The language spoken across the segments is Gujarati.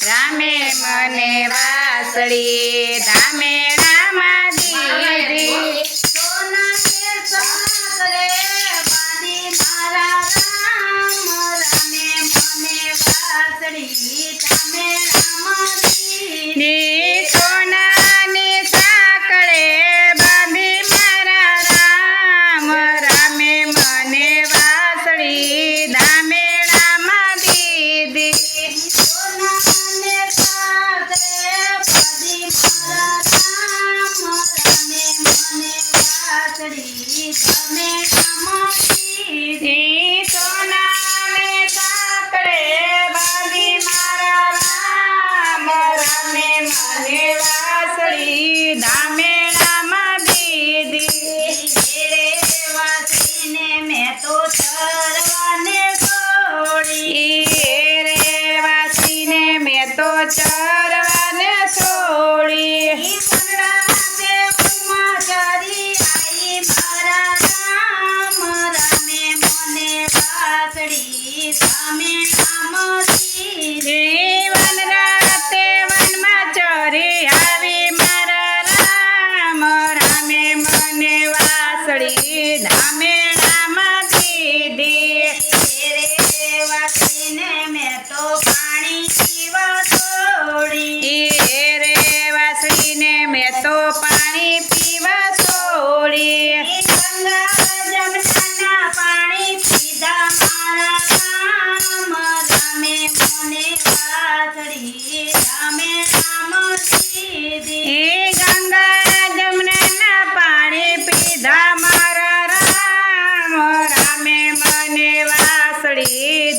રામે મને વાસળી ધામે પાણી પીવા સોળે. ગંગા જમનાના પાણી પીધા મારા રામ. મને વાસળી રામે રામ ગંગા જમનાના પાણી પીધા મારા રામ. રામે મને વાસળી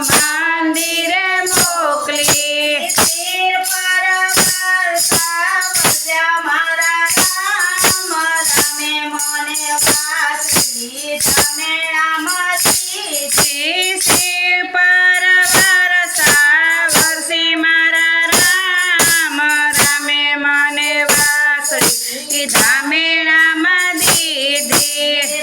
મંદિરે મોકલી. શિર પર વરસા મને તમે આમાંથી પર વરસા વરસે મારા રામ. રમે મને વાસી ધામેણામાં દીધી.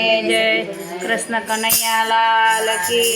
કૃષ્ણ કનૈયાલાલ કી.